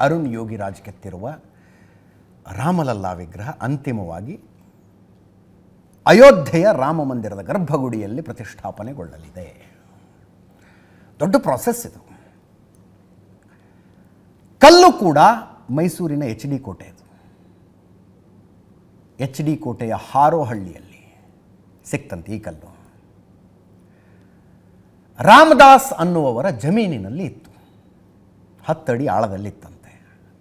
ಅರುಣ್ ಯೋಗಿರಾಜ್ ಕೆತ್ತಿರುವ ರಾಮಲಲ್ಲಾ ವಿಗ್ರಹ ಅಂತಿಮವಾಗಿ ಅಯೋಧ್ಯೆಯ ರಾಮ ಮಂದಿರದ ಗರ್ಭಗುಡಿಯಲ್ಲಿ ಪ್ರತಿಷ್ಠಾಪನೆಗೊಳ್ಳಲಿದೆ. ದೊಡ್ಡ ಪ್ರಾಸೆಸ್ ಇದು. ಕಲ್ಲು ಕೂಡ ಮೈಸೂರಿನ ಎಚ್ ಡಿ ಕೋಟೆ ಇದು ಎಚ್ ಡಿ ಕೋಟೆಯ ಹಾರೋಹಳ್ಳಿಯಲ್ಲಿ ಸಿಕ್ತಂತೆ ಈ ಕಲ್ಲು. ರಾಮದಾಸ್ ಅನ್ನುವವರ ಜಮೀನಿನಲ್ಲಿ ಇತ್ತು. ಹತ್ತಡಿ ಆಳದಲ್ಲಿತ್ತಂತೆ.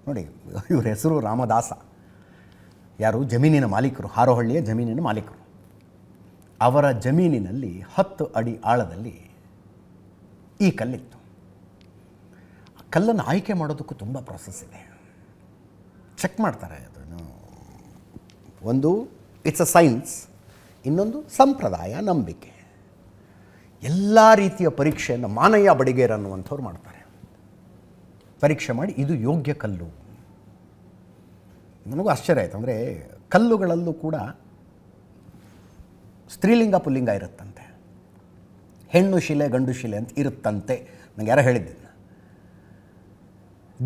ನೋಡಿ, ಇವ್ರ ಹೆಸರು ರಾಮದಾಸ. ಯಾರು? ಜಮೀನಿನ ಮಾಲೀಕರು. ಹಾರೋಹಳ್ಳಿಯ ಜಮೀನಿನ ಮಾಲೀಕರು. ಅವರ ಜಮೀನಿನಲ್ಲಿ ಹತ್ತು ಅಡಿ ಆಳದಲ್ಲಿ ಈ ಕಲ್ಲಿತ್ತು. ಕಲ್ಲನ್ನು ಆಯ್ಕೆ ಮಾಡೋದಕ್ಕೂ ತುಂಬ ಪ್ರಾಸೆಸ್ ಇದೆ. ಚೆಕ್ ಮಾಡ್ತಾರೆ ಅದನ್ನು. ಒಂದು ಇಟ್ಸ್ ಅ ಸೈನ್ಸ್ ಇನ್ನೊಂದು, ಸಂಪ್ರದಾಯ, ನಂಬಿಕೆ. ಎಲ್ಲ ರೀತಿಯ ಪರೀಕ್ಷೆಯನ್ನು ಮಾನಯ್ಯ ಬಡಿಗೇರ್ ಅನ್ನುವಂಥವ್ರು ಮಾಡ್ತಾರೆ. ಪರೀಕ್ಷೆ ಮಾಡಿ ಇದು ಯೋಗ್ಯ ಕಲ್ಲು. ನನಗೂ ಆಶ್ಚರ್ಯ ಆಯಿತು. ಅಂದರೆ ಕಲ್ಲುಗಳಲ್ಲೂ ಕೂಡ ಸ್ತ್ರೀಲಿಂಗ ಪುಲ್ಲಿಂಗ ಇರುತ್ತಂತೆ. ಹೆಣ್ಣು ಶಿಲೆ, ಗಂಡು ಶಿಲೆ ಅಂತ ಇರುತ್ತಂತೆ. ನನಗೆ ಯಾರೋ ಹೇಳಿದ್ದಿಲ್ಲ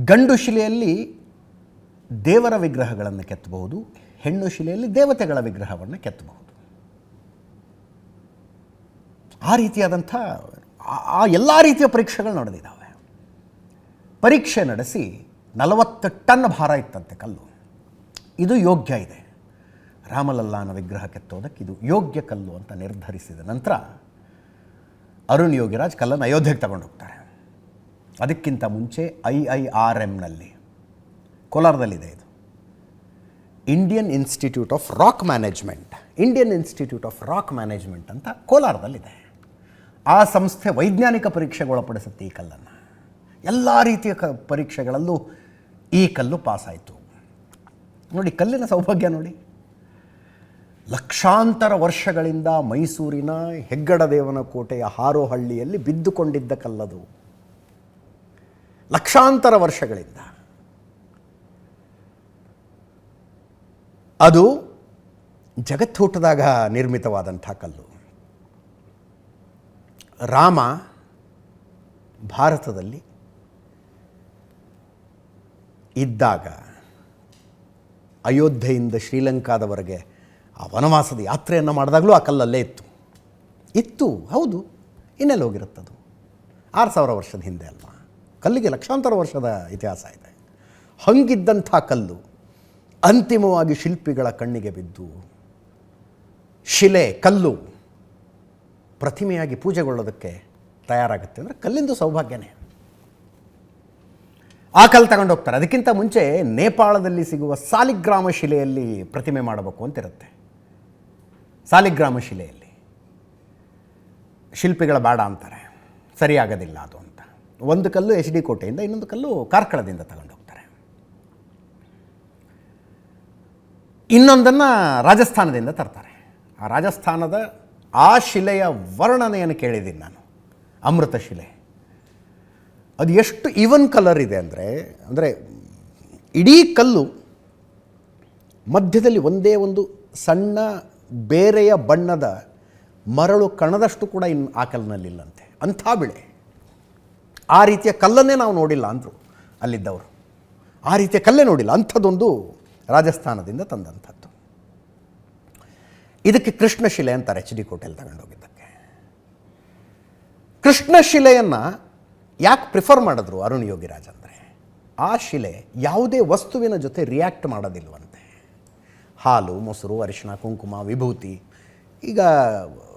ಗಂಡು ಶಿಲೆಯಲ್ಲಿ ದೇವರ ವಿಗ್ರಹಗಳನ್ನು ಕೆತ್ತಬಹುದು. ಹೆಣ್ಣು ಶಿಲೆಯಲ್ಲಿ ದೇವತೆಗಳ ವಿಗ್ರಹವನ್ನು ಕೆತ್ತಬಹುದು. ಆ ರೀತಿಯಾದಂಥ, ಆ ಎಲ್ಲ ರೀತಿಯ ಪರೀಕ್ಷೆಗಳು ನಡೆದಿದ್ದಾವೆ. ಪರೀಕ್ಷೆ ನಡೆಸಿ ನಲವತ್ತು ಟನ್ ಭಾರ ಇತ್ತಂತೆ ಕಲ್ಲು. ಇದು ಯೋಗ್ಯ ಇದೆ. ರಾಮಲಲ್ಲಾನ ವಿಗ್ರಹ ಕೆತ್ತೋದಕ್ಕೆ ಇದು ಯೋಗ್ಯ ಕಲ್ಲು ಅಂತ ನಿರ್ಧರಿಸಿದ ನಂತರ ಅರುಣ್ ಯೋಗಿರಾಜ್ ಕಲ್ಲನ್ನು ಅಯೋಧ್ಯೆಗೆ ತಗೊಂಡು ಹೋಗ್ತಾರೆ. ಅದಕ್ಕಿಂತ ಮುಂಚೆ ಐ ಐ ಆರ್ ಎಂನಲ್ಲಿ ಕೋಲಾರದಲ್ಲಿದೆ ಇದು. Indian institute of rock management Indian institute of rock management ಅಂತ ಕೋಲಾರದಲ್ಲಿದೆ. ಆ ಸಂಸ್ಥೆ ವೈಜ್ಞಾನಿಕ ಪರೀಕ್ಷೆಗೆ ಒಳಪಡಿಸುತ್ತೆ ಈ ಕಲ್ಲನ್ನು. ಎಲ್ಲ ರೀತಿಯ ಪರೀಕ್ಷೆಗಳಲ್ಲೂ ಈ ಕಲ್ಲು ಪಾಸಾಯಿತು. ನೋಡಿ, ಕಲ್ಲಿನ ಸೌಭಾಗ್ಯ ನೋಡಿ. ಲಕ್ಷಾಂತರ ವರ್ಷಗಳಿಂದ ಮೈಸೂರಿನ ಹೆಗ್ಗಡದೇವನ ಕೋಟೆಯ ಹಾರೋಹಳ್ಳಿಯಲ್ಲಿ ಬಿದ್ದುಕೊಂಡಿದ್ದ ಕಲ್ಲದು. ಲಕ್ಷಾಂತರ ವರ್ಷಗಳಿಂದ. ಅದು ಜಗತ್ತು ನಿರ್ಮಿತವಾದಂಥ ಕಲ್ಲು. ರಾಮ ಭಾರತದಲ್ಲಿ ಇದ್ದಾಗ ಅಯೋಧ್ಯೆಯಿಂದ ಶ್ರೀಲಂಕಾದವರೆಗೆ ಆ ವನವಾಸದ ಯಾತ್ರೆಯನ್ನು ಮಾಡಿದಾಗಲೂ ಆ ಕಲ್ಲಲ್ಲೇ ಇತ್ತು. ಇತ್ತು, ಹೌದು. ಇನ್ನೆಲ್ಲಿ ಹೋಗಿರುತ್ತದು ಆರು ಸಾವಿರ ವರ್ಷದ ಹಿಂದೆ ಅಲ್ವಾ? ಕಲ್ಲಿಗೆ ಲಕ್ಷಾಂತರ ವರ್ಷದ ಇತಿಹಾಸ ಇದೆ. ಹಂಗಿದ್ದಂಥ ಕಲ್ಲು ಅಂತಿಮವಾಗಿ ಶಿಲ್ಪಿಗಳ ಕಣ್ಣಿಗೆ ಬಿದ್ದು, ಶಿಲೆ, ಕಲ್ಲು ಪ್ರತಿಮೆಯಾಗಿ ಪೂಜೆಗೊಳ್ಳೋದಕ್ಕೆ ತಯಾರಾಗುತ್ತೆ. ಅಂದರೆ ಕಲ್ಲಿಂದು ಸೌಭಾಗ್ಯನೇ. ಆ ಕಲ್ಲು ತಗೊಂಡು ಹೋಗ್ತಾರೆ. ಅದಕ್ಕಿಂತ ಮುಂಚೆ ನೇಪಾಳದಲ್ಲಿ ಸಿಗುವ ಸಾಲಿಗ್ರಾಮ ಶಿಲೆಯಲ್ಲಿ ಪ್ರತಿಮೆ ಮಾಡಬೇಕು ಅಂತಿರುತ್ತೆ ಸಾಲಿಗ್ರಾಮ ಶಿಲೆಯಲ್ಲಿ. ಶಿಲ್ಪಿಗಳ ಬೇಡ ಅಂತಾರೆ. ಸರಿಯಾಗೋದಿಲ್ಲ ಅದು ಅಂತ. ಒಂದು ಕಲ್ಲು ಎಚ್ ಡಿ ಕೋಟೆಯಿಂದ ಇನ್ನೊಂದು ಕಲ್ಲು ಕಾರ್ಕಳದಿಂದ ತಗೊಂಡು ಹೋಗ್ತಾರೆ. ಇನ್ನೊಂದನ್ನು ರಾಜಸ್ಥಾನದಿಂದ ತರ್ತಾರೆ. ಆ ರಾಜಸ್ಥಾನದ ಆ ಶಿಲೆಯ ವರ್ಣನೆಯನ್ನು ಕೇಳಿದ್ದೀನಿ ನಾನು. ಅಮೃತ ಶಿಲೆ. ಅದು ಎಷ್ಟು ಈವನ್ ಕಲರ್ ಇದೆ ಅಂದರೆ ಅಂದರೆ ಇಡೀ ಕಲ್ಲು ಮಧ್ಯದಲ್ಲಿ ಒಂದೇ ಒಂದು ಸಣ್ಣ ಬೇರೆಯ ಬಣ್ಣದ ಮರಳು ಕಣದಷ್ಟು ಕೂಡ ಇನ್ನು ಆ ಕಲ್ಲಿನಲ್ಲಿಲ್ಲಂತೆ. ಅಂಥ ಬೆಳೆ. ಆ ರೀತಿಯ ಕಲ್ಲನ್ನೇ ನಾವು ನೋಡಿಲ್ಲ ಅಂದರು ಅಲ್ಲಿದ್ದವರು. ಆ ರೀತಿಯ ಕಲ್ಲೇ ನೋಡಿಲ್ಲ. ಅಂಥದ್ದೊಂದು ರಾಜಸ್ಥಾನದಿಂದ ತಂದಂಥದ್ದು. ಇದಕ್ಕೆ ಕೃಷ್ಣಶಿಲೆ ಅಂತಾರೆ ಎಚ್ ಡಿ ಕೋಟೆಯಲ್ಲಿ ತಗೊಂಡೋಗಿದ್ದಕ್ಕೆ. ಕೃಷ್ಣ ಶಿಲೆಯನ್ನು ಯಾಕೆ ಪ್ರಿಫರ್ ಮಾಡಿದ್ರು ಅರುಣ್ ಯೋಗಿರಾಜ್ ಅಂದರೆ? ಆ ಶಿಲೆ ಯಾವುದೇ ವಸ್ತುವಿನ ಜೊತೆ ರಿಯಾಕ್ಟ್ ಮಾಡೋದಿಲ್ವಂತೆ. ಹಾಲು, ಮೊಸರು, ಅರಿಶಿಣ, ಕುಂಕುಮ, ವಿಭೂತಿ, ಈಗ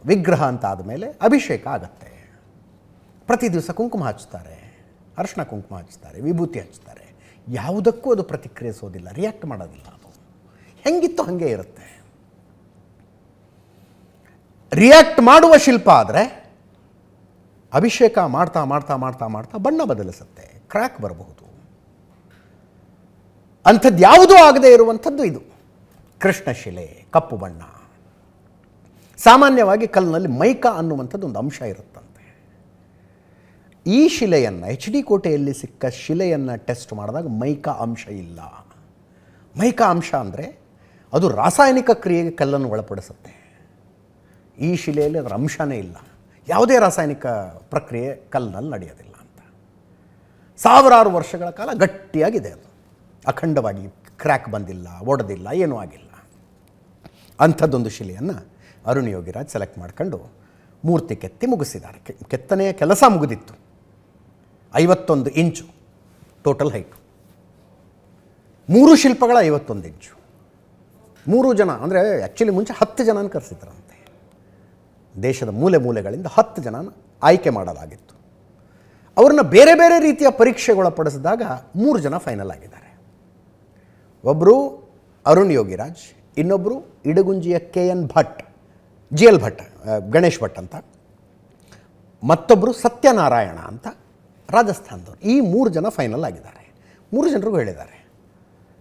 ವಿಗ್ರಹ ಅಂತ ಆದಮೇಲೆ ಅಭಿಷೇಕ ಆಗತ್ತೆ. ಪ್ರತಿ ದಿವಸ ಕುಂಕುಮ ಹಚ್ತಾರೆ, ಅರಿಶಿಣ ಕುಂಕುಮ ಹಚ್ತಾರೆ, ವಿಭೂತಿ ಹಚ್ತಾರೆ. ಯಾವುದಕ್ಕೂ ಅದು ಪ್ರತಿಕ್ರಿಯಿಸೋದಿಲ್ಲ ರಿಯಾಕ್ಟ್ ಮಾಡೋದಿಲ್ಲ ಅದು. ಹೆಂಗಿತ್ತು ಹಾಗೆ ಇರುತ್ತೆ. ರಿಯಾಕ್ಟ್ ಮಾಡುವ ಶಿಲ್ಪ ಆದರೆ ಅಭಿಷೇಕ ಮಾಡ್ತಾ ಮಾಡ್ತಾ ಮಾಡ್ತಾ ಮಾಡ್ತಾ ಬಣ್ಣ ಬದಲಿಸುತ್ತೆ ಕ್ರ್ಯಾಕ್ ಬರಬಹುದು. ಅಂಥದ್ದು ಯಾವುದೂ ಆಗದೇ ಇರುವಂಥದ್ದು ಇದು. ಕೃಷ್ಣಶಿಲೆ ಕಪ್ಪು ಬಣ್ಣ. ಸಾಮಾನ್ಯವಾಗಿ ಕಲ್ಲಿನಲ್ಲಿ ಮೈಕಾ ಅನ್ನುವಂಥದ್ದು ಒಂದು ಅಂಶ ಇರುತ್ತಂತೆ. ಈ ಶಿಲೆಯನ್ನು, ಎಚ್ ಡಿ ಕೋಟೆಯಲ್ಲಿ ಸಿಕ್ಕ ಶಿಲೆಯನ್ನು ಟೆಸ್ಟ್ ಮಾಡಿದಾಗ ಮೈಕಾ ಅಂಶ ಇಲ್ಲ. ಮೈಕಾ ಅಂಶ ಅಂದರೆ ಅದು ರಾಸಾಯನಿಕ ಕ್ರಿಯೆಗೆ ಕಲ್ಲನ್ನು ಒಳಪಡಿಸುತ್ತೆ. ಈ ಶಿಲೆಯಲ್ಲಿ ಅದರ ಅಂಶನೇ ಇಲ್ಲ. ಯಾವುದೇ ರಾಸಾಯನಿಕ ಪ್ರಕ್ರಿಯೆ ಕಲ್ಲಿನಲ್ಲಿ ನಡೆಯೋದಿಲ್ಲ ಅಂತ. ಸಾವಿರಾರು ವರ್ಷಗಳ ಕಾಲ ಗಟ್ಟಿಯಾಗಿದೆ ಅದು. ಅಖಂಡವಾಗಿ ಕ್ರ್ಯಾಕ್ ಬಂದಿಲ್ಲ, ಒಡೆದಿಲ್ಲ, ಏನೂ ಆಗಿಲ್ಲ. ಅಂಥದ್ದೊಂದು ಶಿಲೆಯನ್ನು ಅರುಣ್ ಯೋಗಿರಾಜ್ ಸೆಲೆಕ್ಟ್ ಮಾಡ್ಕೊಂಡು ಮೂರ್ತಿ ಕೆತ್ತಿ ಮುಗಿಸಿದ್ದಾರೆ. ಕೆತ್ತನೆಯ ಕೆಲಸ ಮುಗಿದಿತ್ತು. ಐವತ್ತೊಂದು ಇಂಚು ಟೋಟಲ್ ಹೈಟು ಮೂರು ಶಿಲ್ಪಗಳ ಐವತ್ತೊಂದು ಇಂಚು. ಮೂರು ಜನ, ಅಂದರೆ ಆ್ಯಕ್ಚುಲಿ ಮುಂಚೆ ಹತ್ತು ಜನನ ಕರೆಸಿದ್ರಂತೆ ದೇಶದ ಮೂಲೆ ಮೂಲೆಗಳಿಂದ ಹತ್ತು ಜನನ ಆಯ್ಕೆ ಮಾಡಲಾಗಿತ್ತು. ಅವ್ರನ್ನ ಬೇರೆ ಬೇರೆ ರೀತಿಯ ಪರೀಕ್ಷೆಗೊಳಪಡಿಸಿದಾಗ ಮೂರು ಜನ ಫೈನಲ್ ಆಗಿದ್ದಾರೆ. ಒಬ್ಬರು ಅರುಣ್ ಯೋಗಿರಾಜ್ ಇನ್ನೊಬ್ಬರು ಇಡಗುಂಜಿಯ K N Bhat G L Bhat Ganesh Bhat ಅಂತ. ಮತ್ತೊಬ್ಬರು ಸತ್ಯನಾರಾಯಣ ಅಂತ ರಾಜಸ್ಥಾನದವರು. ಈ ಮೂರು ಜನ ಫೈನಲ್ ಆಗಿದ್ದಾರೆ. ಮೂರು ಜನರಿಗೂ ಹೇಳಿದ್ದಾರೆ.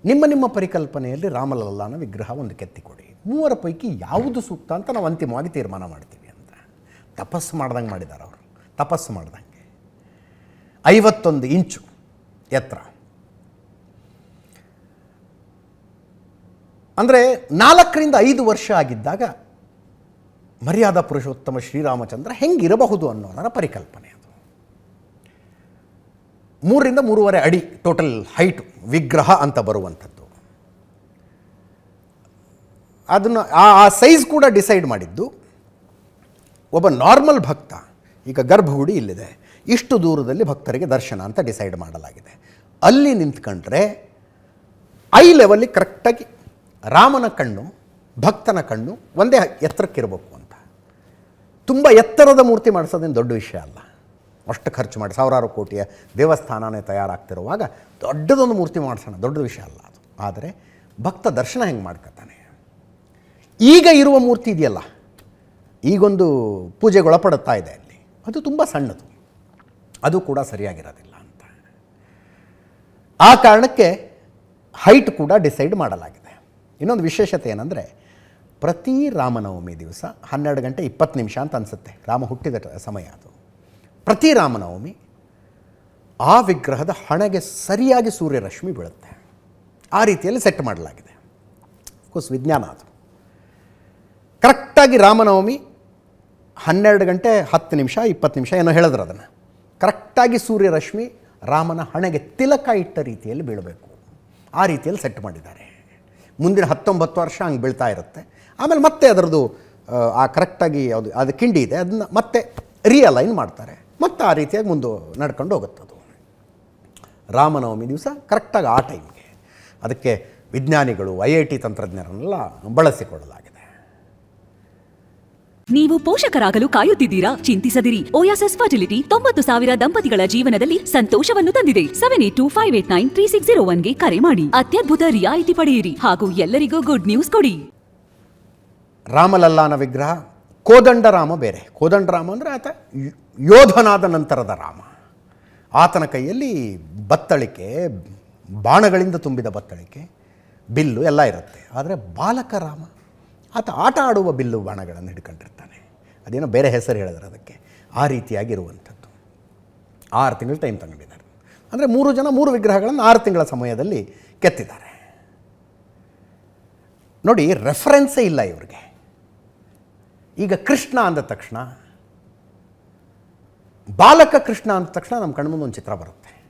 ನಿಮ್ಮ ನಿಮ್ಮ ಪರಿಕಲ್ಪನೆಯಲ್ಲಿ ರಾಮಲಲ್ಲಾನ ವಿಗ್ರಹ ಒಂದು ಕೆತ್ತಿಕೊಡಿ. ಮೂವರ ಪೈಕಿ ಯಾವುದು ಸೂಕ್ತ ಅಂತ ನಾವು ಅಂತಿಮವಾಗಿ ತೀರ್ಮಾನ ಮಾಡ್ತೀವಿ. ತಪಸ್ಸು ಮಾಡ್ದಂಗೆ ಮಾಡಿದ್ದಾರೆ ಅವರು. ತಪಸ್ಸು ಮಾಡ್ದಂಗೆ. ಐವತ್ತೊಂದು ಇಂಚು ಎತ್ತರ. ಅಂದರೆ ನಾಲ್ಕರಿಂದ ಐದು ವರ್ಷ ಆಗಿದ್ದಾಗ ಮರ್ಯಾದಾ ಪುರುಷೋತ್ತಮ ಶ್ರೀರಾಮಚಂದ್ರ ಹೆಂಗಿರಬಹುದು ಅನ್ನೋದರ ಪರಿಕಲ್ಪನೆ ಅದು. ಮೂರರಿಂದ ಮೂರುವರೆ ಅಡಿ ಟೋಟಲ್ ಹೈಟ್ ವಿಗ್ರಹ ಅಂತ ಬರುವಂಥದ್ದು. ಅದನ್ನು ಆ ಸೈಜ್ ಕೂಡ ಡಿಸೈಡ್ ಮಾಡಿದ್ದು ಒಬ್ಬ ನಾರ್ಮಲ್ ಭಕ್ತ. ಈಗ ಗರ್ಭಗುಡಿ ಇಲ್ಲಿದೆ. ಇಷ್ಟು ದೂರದಲ್ಲಿ ಭಕ್ತರಿಗೆ ದರ್ಶನ ಅಂತ ಡಿಸೈಡ್ ಮಾಡಲಾಗಿದೆ. ಅಲ್ಲಿ ನಿಂತ್ಕೊಂಡ್ರೆ ಐ ಲೆವೆಲ್ಲಿ ಕರೆಕ್ಟಾಗಿ ರಾಮನ ಕಣ್ಣು, ಭಕ್ತನ ಕಣ್ಣು ಒಂದೇ ಎತ್ತರಕ್ಕಿರಬೇಕು ಅಂತ. ತುಂಬ ಎತ್ತರದ ಮೂರ್ತಿ ಮಾಡಿಸೋದೇನು ದೊಡ್ಡ ವಿಷಯ ಅಲ್ಲ. ಅಷ್ಟು ಖರ್ಚು ಮಾಡಿ ಸಾವಿರಾರು ಕೋಟಿಯ ದೇವಸ್ಥಾನನೇ ತಯಾರಾಗ್ತಿರುವಾಗ ದೊಡ್ಡದೊಂದು ಮೂರ್ತಿ ಮಾಡಿಸೋಣ ದೊಡ್ಡ ವಿಷಯ ಅಲ್ಲ ಅದು. ಆದರೆ ಭಕ್ತ ದರ್ಶನ ಹೆಂಗೆ ಮಾಡ್ಕೊತಾನೆ? ಈಗ ಇರುವ ಮೂರ್ತಿ ಇದೆಯಲ್ಲ ಈಗೊಂದು ಪೂಜೆಗೆ ಒಳಪಡುತ್ತಾ ಇದೆ ಅಲ್ಲಿ. ಅದು ತುಂಬ ಸಣ್ಣದು. ಅದು ಕೂಡ ಸರಿಯಾಗಿರೋದಿಲ್ಲ ಅಂತ. ಆ ಕಾರಣಕ್ಕೆ ಹೈಟ್ ಕೂಡ ಡಿಸೈಡ್ ಮಾಡಲಾಗಿದೆ. ಇನ್ನೊಂದು ವಿಶೇಷತೆ ಏನಂದರೆ, ಪ್ರತಿ ರಾಮನವಮಿ ದಿವಸ ಹನ್ನೆರಡು ಗಂಟೆ ಇಪ್ಪತ್ತು ನಿಮಿಷ ಅಂತ ಅನಿಸುತ್ತೆ. ರಾಮ ಹುಟ್ಟಿದ ಸಮಯ ಅದು. ಪ್ರತಿ ರಾಮನವಮಿ ಆ ವಿಗ್ರಹದ ಹಣೆಗೆ ಸರಿಯಾಗಿ ಸೂರ್ಯರಶ್ಮಿ ಬೀಳುತ್ತೆ. ಆ ರೀತಿಯಲ್ಲಿ ಸೆಟ್ ಮಾಡಲಾಗಿದೆ. ಕೋರ್ಸ್ ವಿಜ್ಞಾನ ಅದು. ಕರೆಕ್ಟಾಗಿ ರಾಮನವಮಿ ಹನ್ನೆರಡು ಗಂಟೆ ಹತ್ತು ನಿಮಿಷ ಇಪ್ಪತ್ತು ನಿಮಿಷ ಏನೋ ಹೇಳಿದ್ರು ಅದನ್ನು. ಕರೆಕ್ಟಾಗಿ ಸೂರ್ಯರಶ್ಮಿ ರಾಮನ ಹಣೆಗೆ ತಿಲಕ ಇಟ್ಟ ರೀತಿಯಲ್ಲಿ ಬೀಳಬೇಕು. ಆ ರೀತಿಯಲ್ಲಿ ಸೆಟ್ ಮಾಡಿದ್ದಾರೆ. ಮುಂದಿನ ಹತ್ತೊಂಬತ್ತು ವರ್ಷ ಹಂಗೆ ಬೀಳ್ತಾ ಇರುತ್ತೆ. ಆಮೇಲೆ ಮತ್ತೆ ಅದರದ್ದು ಆ, ಕರೆಕ್ಟಾಗಿ ಯಾವುದು ಅದು ಕಿಂಡಿ ಇದೆ ಅದನ್ನು ಮತ್ತೆ ರಿಯಲೈನ್ ಮಾಡ್ತಾರೆ. ಮತ್ತೆ ಆ ರೀತಿಯಾಗಿ ಮುಂದೆ ನಡ್ಕೊಂಡು ಹೋಗುತ್ತದು ರಾಮನವಮಿ ದಿವಸ ಕರೆಕ್ಟಾಗಿ ಆ ಟೈಮ್ಗೆ ಅದಕ್ಕೆ ವಿಜ್ಞಾನಿಗಳು ಐ ಐ ಟಿ ತಂತ್ರಜ್ಞರನ್ನೆಲ್ಲ ಬಳಸಿಕೊಳ್ಳಲಾಗಿದೆ. ನೀವು ಪೋಷಕರಾಗಲು ಕಾಯುತ್ತಿದ್ದೀರಾ? ಚಿಂತಿಸದಿರಿ. ಓಯಾಸಸ್ ಫರ್ಟಿಲಿಟಿ ತೊಂಬತ್ತು ಸಾವಿರ ದಂಪತಿಗಳ ಜೀವನದಲ್ಲಿ ಸಂತೋಷವನ್ನು ತಂದಿದೆ. Seven eight two five eight nine three six zero ಒನ್ಗೆ ಕರೆ ಮಾಡಿ. ಅತ್ಯದ್ಭುತ ರಿಯಾಯಿತಿ ಪಡೆಯಿರಿ ಹಾಗೂ ಎಲ್ಲರಿಗೂ ಗುಡ್ ನ್ಯೂಸ್ ಕೊಡಿ. ರಾಮಲಲ್ಲಾನ ವಿಗ್ರಹ ಕೋದಂಡರಾಮ ಬೇರೆ. ಕೋದಂಡರಾಮ ಅಂದರೆ ಆತ ಯೋಧನಾದ ನಂತರದ ರಾಮ. ಆತನ ಕೈಯಲ್ಲಿ ಬತ್ತಳಿಕೆ, ಬಾಣಗಳಿಂದ ತುಂಬಿದ ಬತ್ತಳಿಕೆ, ಬಿಲ್ಲು ಎಲ್ಲ ಇರುತ್ತೆ. ಆದರೆ ಬಾಲಕ ರಾಮ ಆತ ಆಟ ಆಡುವ ಬಿಲ್ಲು ಬಾಣಗಳನ್ನು ಹಿಡ್ಕೊಂಡಿರ್ತಾನೆ. ಅದೇನೋ ಬೇರೆ ಹೆಸರು ಹೇಳಿದ್ರೆ ಅದಕ್ಕೆ. ಆ ರೀತಿಯಾಗಿರುವಂಥದ್ದು. ಆರು ತಿಂಗಳು ಟೈಮ್ ತಗೊಂಡಿದ್ದಾರೆ. ಅಂದರೆ ಮೂರು ಜನ, ಮೂರು ವಿಗ್ರಹಗಳನ್ನು ಆರು ತಿಂಗಳ ಸಮಯದಲ್ಲಿ ಕೆತ್ತಿದ್ದಾರೆ. ನೋಡಿ ರೆಫರೆನ್ಸೇ ಇಲ್ಲ ಇವ್ರಿಗೆ. ಈಗ ಕೃಷ್ಣ ಅಂದ ತಕ್ಷಣ, ಬಾಲಕ ಕೃಷ್ಣ ಅಂದ ತಕ್ಷಣ ನಮ್ಮ ಕಣ್ಮುಂದೆ ಒಂದು ಚಿತ್ರ ಬರುತ್ತೆ.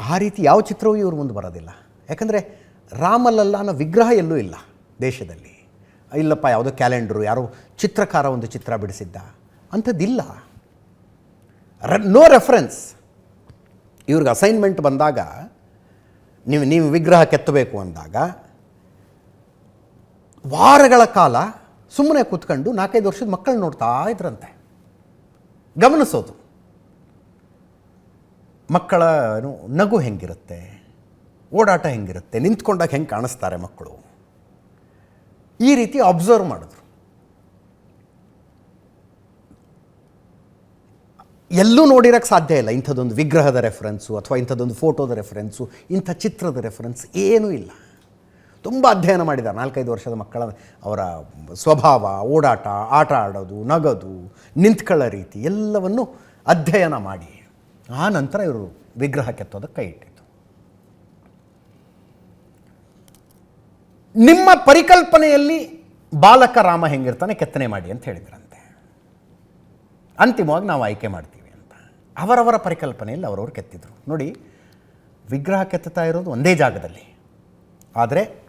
ಆ ರೀತಿ ಯಾವ ಚಿತ್ರವೂ ಇವ್ರ ಮುಂದೆ ಬರೋದಿಲ್ಲ. ಯಾಕಂದರೆ ರಾಮಲಲ್ಲಾನ ವಿಗ್ರಹ ಎಲ್ಲೂ ಇಲ್ಲ ದೇಶದಲ್ಲಿ. ಇಲ್ಲಪ್ಪ, ಯಾವುದೋ ಕ್ಯಾಲೆಂಡ್ರು, ಯಾರೋ ಚಿತ್ರಕಾರ ಒಂದು ಚಿತ್ರ ಬಿಡಿಸಿದ್ದ. ಅಂಥದ್ದಿಲ್ಲ. ನೋ ರೆಫರೆನ್ಸ್ ಇವ್ರಿಗೆ ಅಸೈನ್ಮೆಂಟ್ ಬಂದಾಗ, ನೀವು ನೀವು ವಿಗ್ರಹ ಕೆತ್ತಬೇಕು ಅಂದಾಗ, ವಾರಗಳ ಕಾಲ ಸುಮ್ಮನೆ ಕೂತ್ಕೊಂಡು ನಾಲ್ಕೈದು ವರ್ಷದ ಮಕ್ಕಳು ನೋಡ್ತಾ ಇದ್ರಂತೆ. ಗಮನಿಸೋದು. ಮಕ್ಕಳ ನಗು ಹೆಂಗಿರುತ್ತೆ? ಓಡಾಟ ಹೆಂಗಿರುತ್ತೆ? ನಿಂತ್ಕೊಂಡಾಗ ಹೆಂಗೆ ಕಾಣಿಸ್ತಾರೆ ಮಕ್ಕಳು? ಈ ರೀತಿ ಅಬ್ಸರ್ವ್ ಮಾಡಿದ್ರು. ಎಲ್ಲೂ ನೋಡಿರೋಕ್ಕೆ ಸಾಧ್ಯ ಇಲ್ಲ. ಇಂಥದ್ದೊಂದು ವಿಗ್ರಹದ ರೆಫರೆನ್ಸು ಅಥವಾ ಇಂಥದ್ದೊಂದು ಫೋಟೋದ ರೆಫರೆನ್ಸು ಇಂಥ ಚಿತ್ರದ ರೆಫರೆನ್ಸ್ ಏನೂ ಇಲ್ಲ. ತುಂಬ ಅಧ್ಯಯನ ಮಾಡಿದ್ದಾರೆ ನಾಲ್ಕೈದು ವರ್ಷದ ಮಕ್ಕಳ ಅವರ ಸ್ವಭಾವ, ಓಡಾಟ, ಆಟ ಆಡೋದು, ನಗದು, ನಿಂತ್ಕೊಳ್ಳೋ ರೀತಿ ಎಲ್ಲವನ್ನು ಅಧ್ಯಯನ ಮಾಡಿ. ಆ ನಂತರ ಇವರು ವಿಗ್ರಹ ಕೆತ್ತೋದಕ್ಕೆ ಕೈ ಇಟ್ಟಿದ್ದು. ನಿಮ್ಮ ಪರಿಕಲ್ಪನೆಯಲ್ಲಿ ಬಾಲಕ ರಾಮ ಹೆಂಗಿರ್ತಾನೆ ಕೆತ್ತನೆ ಮಾಡಿ ಅಂತ ಹೇಳಿದ್ರಂತೆ. ಅಂತಿಮವಾಗಿ ನಾವು ಆಯ್ಕೆ ಮಾಡ್ತೀವಿ ಅಂತ. ಅವರವರ ಪರಿಕಲ್ಪನೆಯಲ್ಲಿ ಅವರವರು ಕೆತ್ತಿದ್ರು. ನೋಡಿ, ವಿಗ್ರಹ ಕೆತ್ತುತ್ತಾ ಇರೋದು ಒಂದೇ ಜಾಗದಲ್ಲಿ. ಆದರೆ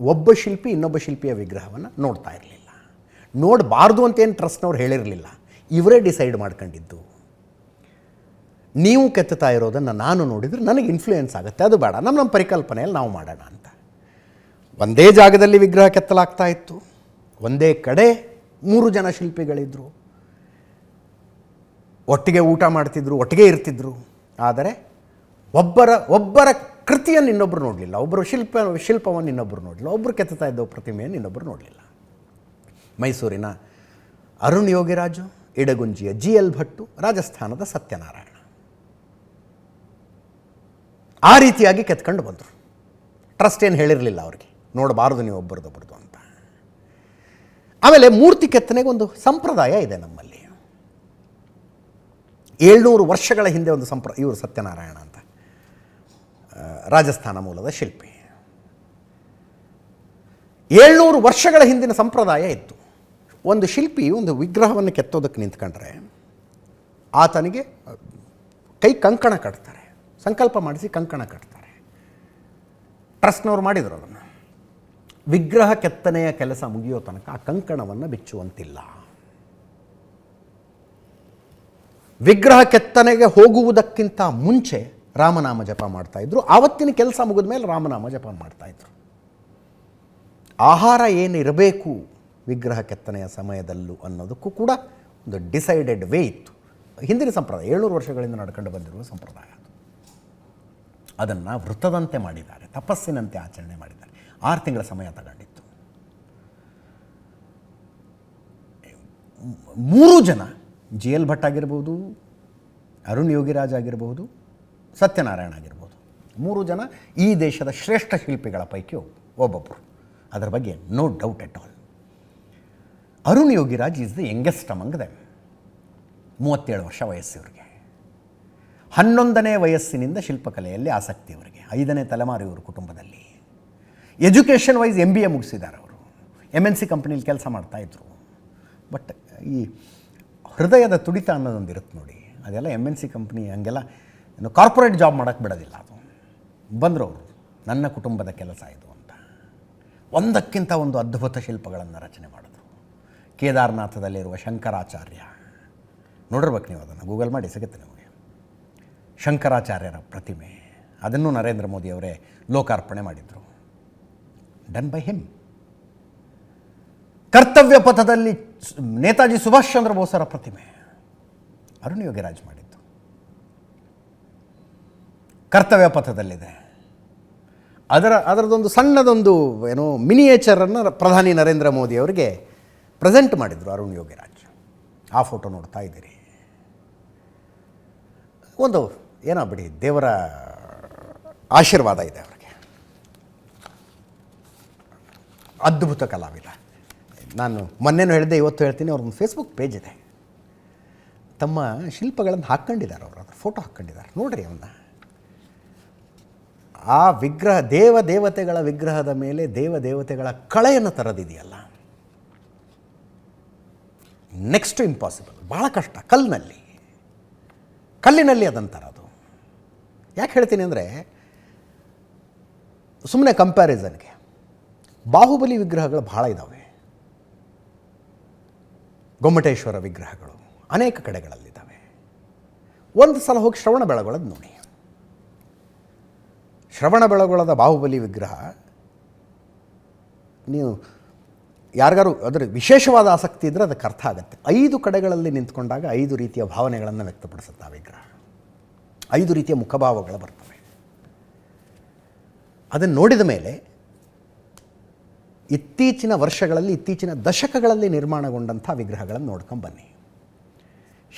ಒಬ್ಬ ಶಿಲ್ಪಿ ಇನ್ನೊಬ್ಬ ಶಿಲ್ಪಿಯ ವಿಗ್ರಹವನ್ನು ನೋಡ್ತಾ ಇರಲಿಲ್ಲ. ನೋಡಬಾರ್ದು ಅಂತೇನು ಟ್ರಸ್ಟ್ನವ್ರು ಹೇಳಿರಲಿಲ್ಲ. ಇವರೇ ಡಿಸೈಡ್ ಮಾಡ್ಕೊಂಡಿದ್ದು. ನೀವು ಕೆತ್ತುತ್ತಾ ಇರೋದನ್ನು ನಾನು ನೋಡಿದರೆ ನನಗೆ ಇನ್ಫ್ಲೂಯೆನ್ಸ್ ಆಗುತ್ತೆ. ಅದು ಬೇಡ. ನಮ್ಮ ನಮ್ಮ ಪರಿಕಲ್ಪನೆಯಲ್ಲಿ ನಾವು ಮಾಡೋಣ ಅಂತ. ಒಂದೇ ಜಾಗದಲ್ಲಿ ವಿಗ್ರಹ ಕೆತ್ತಲಾಗ್ತಾ ಇತ್ತು. ಒಂದೇ ಕಡೆ ಮೂರು ಜನ ಶಿಲ್ಪಿಗಳಿದ್ದರು ಒಟ್ಟಿಗೆ ಊಟ ಮಾಡ್ತಿದ್ರು, ಒಟ್ಟಿಗೆ ಇರ್ತಿದ್ರು. ಆದರೆ ಒಬ್ಬರ ಒಬ್ಬರ ಕೃತಿಯನ್ನು ಇನ್ನೊಬ್ಬರು ನೋಡಲಿಲ್ಲ. ಒಬ್ಬರು ಶಿಲ್ಪ, ಶಿಲ್ಪವನ್ನು ಇನ್ನೊಬ್ಬರು ನೋಡಲಿಲ್ಲ. ಒಬ್ಬರು ಕೆತ್ತುತ್ತಾ ಇದ್ದ ಪ್ರತಿಮೆಯನ್ನು ಇನ್ನೊಬ್ಬರು ನೋಡಲಿಲ್ಲ. ಮೈಸೂರಿನ ಅರುಣ್ ಯೋಗಿರಾಜು, ಇಡಗುಂಜಿಯ ಜಿ ಎಲ್ ಭಟ್ಟು, ರಾಜಸ್ಥಾನದ ಸತ್ಯನಾರಾಯಣ. ಆ ರೀತಿಯಾಗಿ ಕೆತ್ಕೊಂಡು ಬಂದರು. ಟ್ರಸ್ಟ್ ಏನು ಹೇಳಿರಲಿಲ್ಲ ಅವ್ರಿಗೆ. ನೋಡಬಾರ್ದು ನೀವು ಒಬ್ಬರದೊಬ್ಬರದು ಅಂತ. ಆಮೇಲೆ ಮೂರ್ತಿ ಕೆತ್ತನೆಗೆ ಒಂದು ಸಂಪ್ರದಾಯ ಇದೆ ನಮ್ಮಲ್ಲಿ. ಏಳ್ನೂರು ವರ್ಷಗಳ ಹಿಂದೆ ಒಂದು ಸಂಪ್ರ, ಇವರು ಸತ್ಯನಾರಾಯಣ ಅಂತ. ರಾಜಸ್ಥಾನ ಮೂಲದ ಶಿಲ್ಪಿ. ಏಳ್ನೂರು ವರ್ಷಗಳ ಹಿಂದಿನ ಸಂಪ್ರದಾಯ ಇತ್ತು. ಒಂದು ಶಿಲ್ಪಿ ಒಂದು ವಿಗ್ರಹವನ್ನು ಕೆತ್ತೋದಕ್ಕೆ ನಿಂತ್ಕೊಂಡ್ರೆ ಆತನಿಗೆ ಕೈ ಕಂಕಣ ಕಟ್ತಾರೆ. ಸಂಕಲ್ಪ ಮಾಡಿಸಿ ಕಂಕಣ ಕಟ್ತಾರೆ. ಟ್ರಸ್ಟ್ನವ್ರು ಮಾಡಿದರು ಅದನ್ನು. ವಿಗ್ರಹ ಕೆತ್ತನೆಯ ಕೆಲಸ ಮುಗಿಯೋ ತನಕ ಆ ಕಂಕಣವನ್ನು ಬಿಚ್ಚುವಂತಿಲ್ಲ. ವಿಗ್ರಹ ಕೆತ್ತನೆಗೆ ಹೋಗುವುದಕ್ಕಿಂತ ಮುಂಚೆ ರಾಮನಾಮ ಜಪ ಮಾಡ್ತಾ ಇದ್ರು. ಆವತ್ತಿನ ಕೆಲಸ ಮುಗಿದ ಮೇಲೆ ರಾಮನಾಮ ಜಪ ಮಾಡ್ತಾ ಇದ್ರು. ಆಹಾರ ಏನಿರಬೇಕು ವಿಗ್ರಹ ಕೆತ್ತನೆಯ ಸಮಯದಲ್ಲೂ ಅನ್ನೋದಕ್ಕೂ ಕೂಡ ಒಂದು ಡಿಸೈಡೆಡ್ ವೇ ಇತ್ತು. ಹಿಂದಿನ ಸಂಪ್ರದಾಯ, ಏಳ್ನೂರು ವರ್ಷಗಳಿಂದ ನಡ್ಕೊಂಡು ಬಂದಿರುವ ಸಂಪ್ರದಾಯ ಅದು. ಅದನ್ನು ವೃತ್ತದಂತೆ ಮಾಡಿದ್ದಾರೆ, ತಪಸ್ಸಿನಂತೆ ಆಚರಣೆ ಮಾಡಿದ್ದಾರೆ. ಆರು ತಿಂಗಳ ಸಮಯ ತಗೊಂಡಿತ್ತು. ಮೂರು ಜನ, ಜಿ ಎಲ್ ಭಟ್ ಆಗಿರ್ಬೋದು, ಅರುಣ್ ಯೋಗಿರಾಜ್ ಆಗಿರ್ಬೋದು, ಸತ್ಯನಾರಾಯಣ ಆಗಿರ್ಬೋದು, ಮೂರು ಜನ ಈ ದೇಶದ ಶ್ರೇಷ್ಠ ಶಿಲ್ಪಿಗಳ ಪೈಕಿ ಒಬ್ಬೊಬ್ಬರು ಅದರ ಬಗ್ಗೆ no doubt at all. Arun Yogiraj is the youngest among them, ಮೂವತ್ತೇಳು ವರ್ಷ ವಯಸ್ಸಿವ್ರಿಗೆ. ಹನ್ನೊಂದನೇ ವಯಸ್ಸಿನಿಂದ ಶಿಲ್ಪಕಲೆಯಲ್ಲಿ ಆಸಕ್ತಿ ಇವರಿಗೆ. ಐದನೇ ತಲೆಮಾರು ಇವರು ಕುಟುಂಬದಲ್ಲಿ. Education wise M B A ಮುಗಿಸಿದ್ದಾರೆ ಅವರು. ಎಂ ಎನ್ ಸಿ ಕಂಪ್ನೀಲಿ ಕೆಲಸ ಮಾಡ್ತಾಯಿದ್ರು ಬಟ್ ಈ ಹೃದಯದ ತುಡಿತ ಅನ್ನೋದೊಂದು ಇರುತ್ತೆ ನೋಡಿ. ಅದೆಲ್ಲ ಎಂ ಎನ್ ಸಿ ಕಂಪ್ನಿ ಹಂಗೆಲ್ಲ ಏನು ಕಾರ್ಪೊರೇಟ್ ಜಾಬ್ ಮಾಡೋಕ್ಕೆ ಬಿಡೋದಿಲ್ಲ ಅದು. ಬಂದರು ಅವರು, ನನ್ನ ಕುಟುಂಬದ ಕೆಲಸ ಇದು ಅಂತ. ಒಂದಕ್ಕಿಂತ ಒಂದು ಅದ್ಭುತ ಶಿಲ್ಪಗಳನ್ನು ರಚನೆ ಮಾಡಿದ್ರು. ಕೇದಾರನಾಥದಲ್ಲಿರುವ ಶಂಕರಾಚಾರ್ಯ. ನೋಡಿರ್ಬೇಕು ನೀವು ಅದನ್ನು ಗೂಗಲ್ ಮಾಡಿ ಸಿಗುತ್ತೆ ನಿಮಗೆ. ಶಂಕರಾಚಾರ್ಯರ ಪ್ರತಿಮೆ. ಅದನ್ನು ನರೇಂದ್ರ ಮೋದಿ ಅವರೇ ಲೋಕಾರ್ಪಣೆ ಮಾಡಿದರು. ಡನ್ ಬೈ ಹಿಮ್ ಕರ್ತವ್ಯ ಪಥದಲ್ಲಿ ನೇತಾಜಿ ಸುಭಾಷ್ ಚಂದ್ರ ಬೋಸರ ಪ್ರತಿಮೆ. ಅರುಣ್ ಯೋಗಿರಾಜ್ ಮಾಡಿದ್ದು. ಕರ್ತವ್ಯ ಪಥದಲ್ಲಿದೆ. ಅದರ, ಅದರದೊಂದು ಸಣ್ಣದೊಂದು, ಏನೋ ಮಿನಿಯೇಚರನ್ನು ಪ್ರಧಾನಿ ನರೇಂದ್ರ ಮೋದಿ ಅವರಿಗೆ ಪ್ರೆಸೆಂಟ್ ಮಾಡಿದರು ಅರುಣ್ ಯೋಗಿರಾಜ್. ಆ ಫೋಟೋ ನೋಡ್ತಾ ಇದ್ದೀರಿ. ಒಂದು, ಏನೋ ಬಿಡಿ, ದೇವರ ಆಶೀರ್ವಾದ ಇದೆ ಅವರಿಗೆ ಅದ್ಭುತ ಕಲಾವಿದ. ನಾನು ಮೊನ್ನೆನೂ ಹೇಳಿದೆ ಇವತ್ತು ಹೇಳ್ತೀನಿ, ಅವ್ರದ್ದು ಫೇಸ್ಬುಕ್ ಪೇಜ್ ಇದೆ. ತಮ್ಮ ಶಿಲ್ಪಗಳನ್ನು ಹಾಕ್ಕೊಂಡಿದ್ದಾರೆ ಅವರು, ಅದ್ರ ಫೋಟೋ ಹಾಕ್ಕೊಂಡಿದ್ದಾರೆ. ನೋಡ್ರಿ ಅವನ್ನ ಆ ವಿಗ್ರಹ, ದೇವ ದೇವತೆಗಳ ವಿಗ್ರಹದ ಮೇಲೆ ದೇವ ದೇವತೆಗಳ ಕಳೆಯನ್ನು ತರದಿದೆಯಲ್ಲ? ನೆಕ್ಸ್ಟ್ ಇಂಪಾಸಿಬಲ್ ಭಾಳ ಕಷ್ಟ. ಕಲ್ಲಿನಲ್ಲಿ ಕಲ್ಲಿನಲ್ಲಿ ಅದನ್ನು ತರೋದು. ಯಾಕೆ ಹೇಳ್ತೀನಿ ಅಂದರೆ ಸುಮ್ಮನೆ ಕಂಪ್ಯಾರಿಸನ್ಗೆ ಬಾಹುಬಲಿ ವಿಗ್ರಹಗಳು ಭಾಳ ಇದ್ದಾವೆ ಗೊಮ್ಮಟೇಶ್ವರ ವಿಗ್ರಹಗಳು ಅನೇಕ ಕಡೆಗಳಲ್ಲಿದ್ದಾವೆ ಒಂದು ಸಲ ಹೋಗಿ ಶ್ರವಣ ಬೆಳಗೊಳದ ನೋಡಿ. ಶ್ರವಣ ಬೆಳಗೊಳದ ಬಾಹುಬಲಿ ವಿಗ್ರಹ, ನೀವು ಯಾರಿಗಾರು ಅದರ ವಿಶೇಷವಾದ ಆಸಕ್ತಿ ಇದ್ದರೆ ಅದಕ್ಕೆ ಅರ್ಥ ಆಗುತ್ತೆ. ಐದು ಕಡೆಗಳಲ್ಲಿ ನಿಂತ್ಕೊಂಡಾಗ ಐದು ರೀತಿಯ ಭಾವನೆಗಳನ್ನು ವ್ಯಕ್ತಪಡಿಸುತ್ತೆ ಆ ವಿಗ್ರಹ. ಐದು ರೀತಿಯ ಮುಖಭಾವಗಳು ಬರ್ತವೆ. ಅದನ್ನು ನೋಡಿದ ಮೇಲೆ ಇತ್ತೀಚಿನ ವರ್ಷಗಳಲ್ಲಿ, ಇತ್ತೀಚಿನ ದಶಕಗಳಲ್ಲಿ ನಿರ್ಮಾಣಗೊಂಡಂಥ ವಿಗ್ರಹಗಳನ್ನು ನೋಡ್ಕೊಂಡು ಬನ್ನಿ.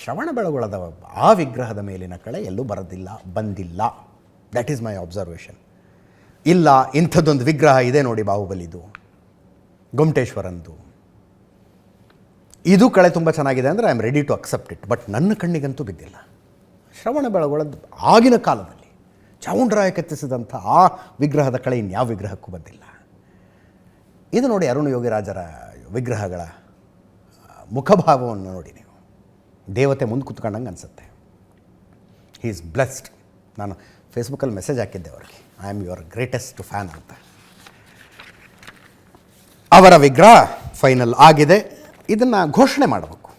ಶ್ರವಣ ಬೆಳಗೊಳದ ಆ ವಿಗ್ರಹದ ಮೇಲಿನ ಕಳೆ ಎಲ್ಲೂ ಬರೋದಿಲ್ಲ, ಬಂದಿಲ್ಲ. ದಟ್ ಈಸ್ ಮೈ ಅಬ್ಸರ್ವೇಷನ್ ಇಲ್ಲ, ಇಂಥದ್ದೊಂದು ವಿಗ್ರಹ ಇದೆ ನೋಡಿ ಬಾಹುಬಲಿದು, ಗೊಮಟೇಶ್ವರಂದು. ಇದು ಕಳೆ ತುಂಬ ಚೆನ್ನಾಗಿದೆ ಅಂದರೆ I am ready to accept it but ನನ್ನ ಕಣ್ಣಿಗಂತೂ ಬಿದ್ದಿಲ್ಲ. ಶ್ರವಣ ಬೆಳಗೊಳದ ಆಗಿನ ಕಾಲದಲ್ಲಿ ಚಾವುಂಡರಾಯ ಕೆತ್ತಿಸಿದಂಥ ಆ ವಿಗ್ರಹದ ಕಳೆ ಇನ್ಯಾವ ವಿಗ್ರಹಕ್ಕೂ ಬಂದಿಲ್ಲ. ಇದು ನೋಡಿ ಅರುಣ ಯೋಗಿರಾಜರ ವಿಗ್ರಹಗಳ ಮುಖಭಾವವನ್ನು ನೋಡಿ ನೀವು. ದೇವತೆ ಮುಂದೆ ಕುತ್ಕೊಂಡಂಗೆ ಅನಿಸುತ್ತೆ. ಹಿ ಈಸ್ ಬ್ಲೆಸ್ಡ್ ನಾನು ಫೇಸ್ಬುಕ್ಕಲ್ಲಿ ಮೆಸೇಜ್ ಹಾಕಿದ್ದೆ ಅವ್ರಿಗೆ. I am your greatest fan ಅಂತ. ಅವರ ವಿಗ್ರಹ ಫೈನಲ್ ಆಗಿದೆ. ಇದನ್ನು ಘೋಷಣೆ ಮಾಡಬೇಕು.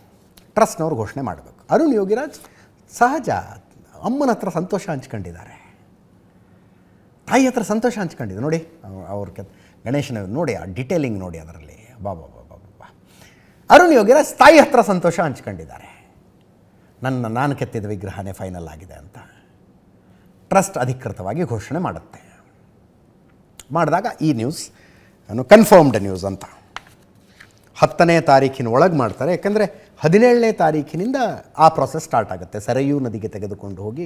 ಟ್ರಸ್ಟ್ನವರು ಘೋಷಣೆ ಮಾಡಬೇಕು. ಅರುಣ್ ಯೋಗಿರಾಜ್ ಸಹಜ. ಅಮ್ಮನ ಹತ್ರ ಸಂತೋಷ ಹಂಚ್ಕೊಂಡಿದ್ದಾರೆ. ತಾಯಿ ಹತ್ರ ಸಂತೋಷ ಹಂಚ್ಕೊಂಡಿದೆ. ನೋಡಿ, ಅವ್- ಅವ್ರ ಕೆ ಗಣೇಶನ ನೋಡಿ, ಆ ಡಿಟೇಲಿಂಗ್ ನೋಡಿ ಅದರಲ್ಲಿ. ಬಾ ಬಾ ಬಾ ಅರುಣ್ ಯೋಗಿರಾಜ್ ತಾಯಿ ಹತ್ರ ಸಂತೋಷ ಹಂಚ್ಕೊಂಡಿದ್ದಾರೆ. ನನ್ನ, ನಾನು ಕೆತ್ತಿದ ವಿಗ್ರಹನೇ ಫೈನಲ್ ಆಗಿದೆ ಅಂತ. ಟ್ರಸ್ಟ್ ಅಧಿಕೃತವಾಗಿ ಘೋಷಣೆ ಮಾಡುತ್ತೆ. ಮಾಡಿದಾಗ ಈ ನ್ಯೂಸ್ ಕನ್ಫರ್ಮ್ಡ್ ನ್ಯೂಸ್ ಅಂತ. ಹತ್ತನೇ ತಾರೀಕಿನ ಒಳಗೆ ಮಾಡ್ತಾರೆ. ಯಾಕಂದರೆ ಹದಿನೇಳನೇ ತಾರೀಕಿನಿಂದ ಆ ಪ್ರಾಸೆಸ್ ಸ್ಟಾರ್ಟ್ ಆಗುತ್ತೆ. ಸರಯೂ ನದಿಗೆ ತೆಗೆದುಕೊಂಡು ಹೋಗಿ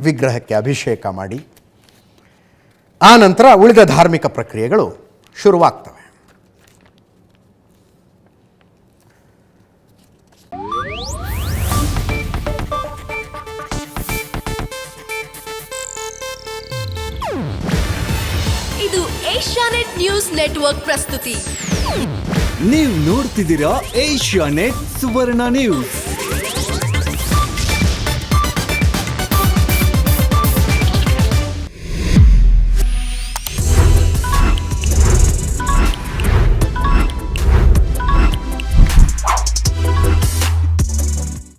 ವಿಗ್ರಹಕ್ಕೆ ಅಭಿಷೇಕ ಮಾಡಿ. ಆ ನಂತರ ಉಳಿದ ಧಾರ್ಮಿಕ ಪ್ರಕ್ರಿಯೆಗಳು ಶುರುವಾಗ್ತವೆ. ಇದು ಏಷ್ಯಾನೆಟ್ ನ್ಯೂಸ್ ನೆಟ್ವರ್ಕ್ ಪ್ರಸ್ತುತಿ. ನೀವು ನೋಡ್ತಿದ್ದೀರಾ ಏಷ್ಯಾ ನೆಟ್ ಸುವರ್ಣ ನ್ಯೂಸ್.